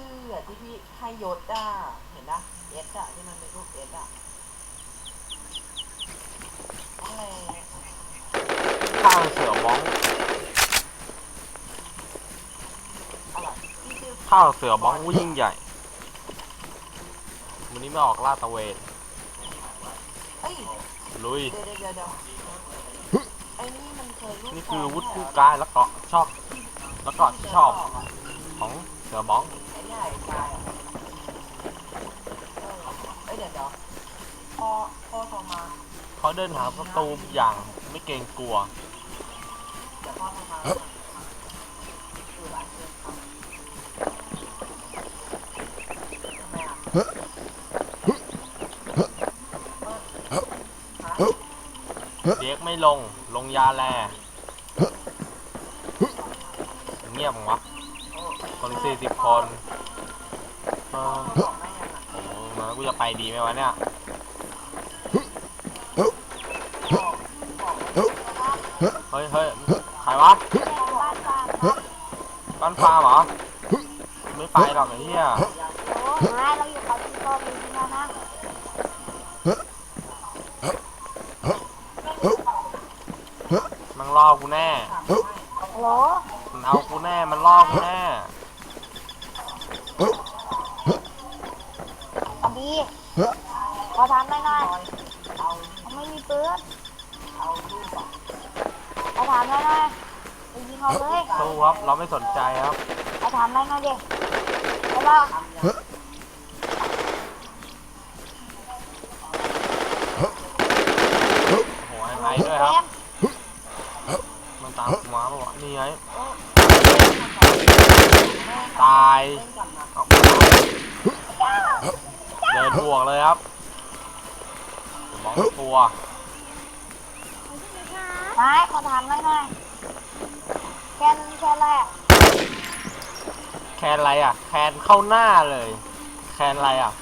ชื่ออะที่พี่ให้ยศอะเห็นปะเอสอะที่มันเป็นรูปเอสอะอะไรข้างเสือบ้องอะไรที่ชื่อข้างเสือบ้องวิ่งใหญ่ วันนี้ไม่ออกลาดตระเวนเอ้ยลุย เดี๋ยวเดี๋ยวเดี๋ยวไอ้นี่มันเคยรูปนี่คือฟร์มวุฒิเนี่ผู้ยกายแล้วก็ชอบแล้วก็ชอบของเสือบ้อง ไอ้เนี่ยไอ้กายอะเออเอ้ยเดี๋ยวเดี๋ยวพ่อพ่อโทรมาเขาเดินหาประตูอย่างไม่เกรงกลัว เดี๋ยวพ่อโทรมาคือหลายเรื่องครับทำไมอะเออฮะเด็กไม่ลง ลงยาแลเงียบมั้งวะคนสี่สิบคน เโอ้โหมากูจะไปดีไหมวะเนี่ยเฮ้ยเฮ้ยใครวะบ้านฟาร์มเหรอ ไม่ไปหรอกไอ้เหี้ยไม่เราอยู่เขาที่โตมีที่นั่นนะมันล่อกูแน่โหมันเอากูแน่ มันล่อกูแน่ ทีขอถามหน่อยหน่อยเอาเขาไม่มีปืนเอารูปอะขอถามหน่อยหน่อยไปยิงเขาเลยสู้ครับเราไม่สนใจครับขอถามหน่อยหน่อยดิไปล่ะทำยังโอ้โหไอ้ไม้ด้วยครับม่มันตามมาปะวะนี่ไงตาย เล่นกันนะ เอา เดินบวกเลยครับมองตัวไม่ขอถามหน่อยหน่อยแค่แค่แรกแคนอะไรอะ แคนเข้าหน้าเลย แคนอะไรอะ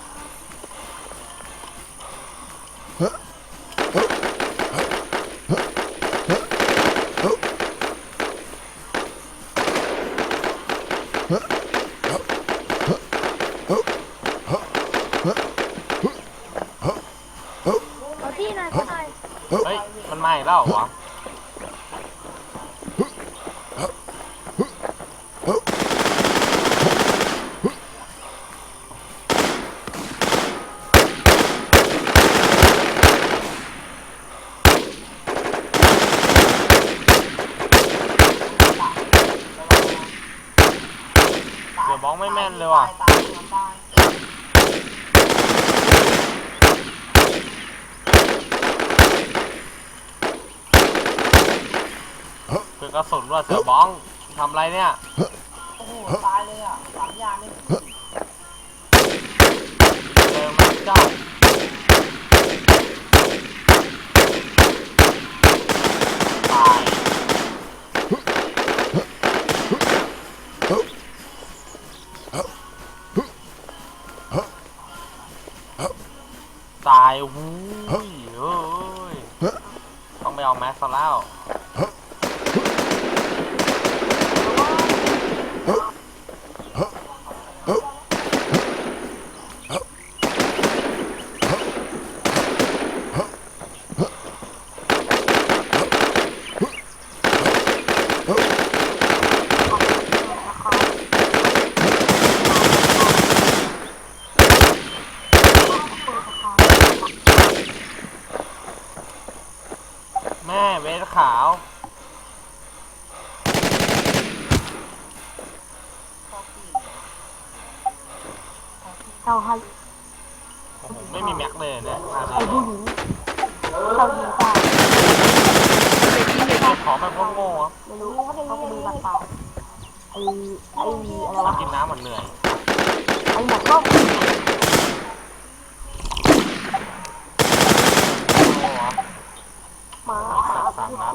เอาที่หน่อยก็หน่อย เฮ้ย มันมาอีกแล้วเหรอวะเสือบ้องไม่แม่นเลยว่ะ ตายตายตาย คือกระสุนว่าเสือบ้องทำอะไรเนี่ยโอ้โหตายเลยอะสามยางนี่เจอมันเจ้าตายตายวู้ยเฮ้ยต้องไปเอาแมสซะแล้ว แม่เวทขาว เราให้โอ้โหไม่มีแม็กเลยเนี่ยอ่าไอ้ผู้หญิงเรายิงได้ขอแบบโง่ๆครับไม่รู้เขาไปดูบัตรเปล่าไอ้ไอ้อะไรวะกินน้ำมันเหนื่อยไอ้หมวกร่มโง่ครับมาสามนัด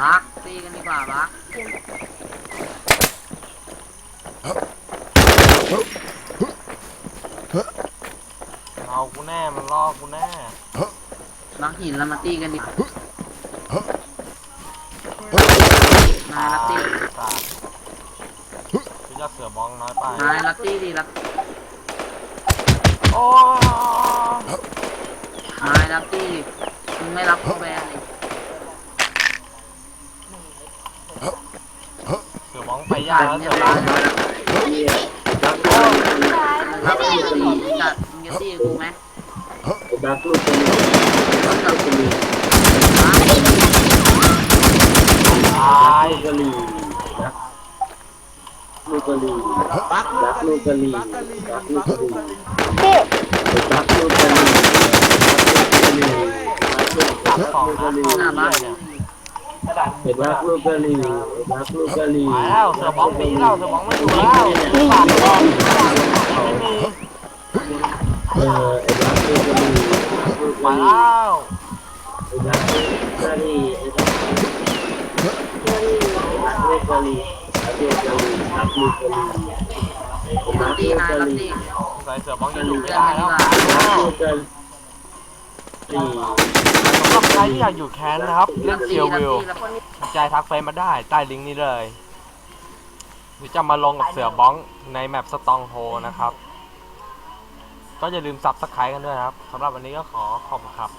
บักตีกันดีกว่าบักเอากูแน่ มันล่อกูแน่บักหินแล้มาตีกันดีมาลัตตี้จะเสือมองน้อยไปมาลักตี้ดีลักตี้ โอ้นายลักตีดิมึงไม่รับโคแบนเลยเสือบองไปยากแล้วเนี่เสืยอบองลักตีจัดมึงจะตีกับกูไหมดักลูกกระลีต้องกับกูตาย ลูกกระลีดัก ลูกกะลีปักดักลูกกะลีดักลูกกะลีพี่ดักลูกกะลีดักลูกกะลีดักลูกกะลีนัดหน้าเข้าบ้านเนี่ยดักลูกกะลีดักลูกกะลีไปแล้วสืองหนีแล้วสืองไม่อยู่แล้วปากบองไม่มีเออไอ้ดักลูกกะลีลูกกไประลีแล้วไอ้ดักลูกกะลีรักลูกกระลีดักลูกกะลี ระลีดัลักกตีลูกนายกระลักลีใส่เสือบองจะอยู่ไม่ได้แล้วสำหรับใครที่อยากอยู่แคนนะครับ เล่นเซียววิวใจทักเฟซมาได้ใต้ลิงก์นี้เลยหรือจะมาลงกับเสือบ้องในแมปสตองโฮนะครับ ก็อย่าลืมซับสไครต์กันด้วยนะครับสำหรับวันนี้ก็ขอขอบคุณครับ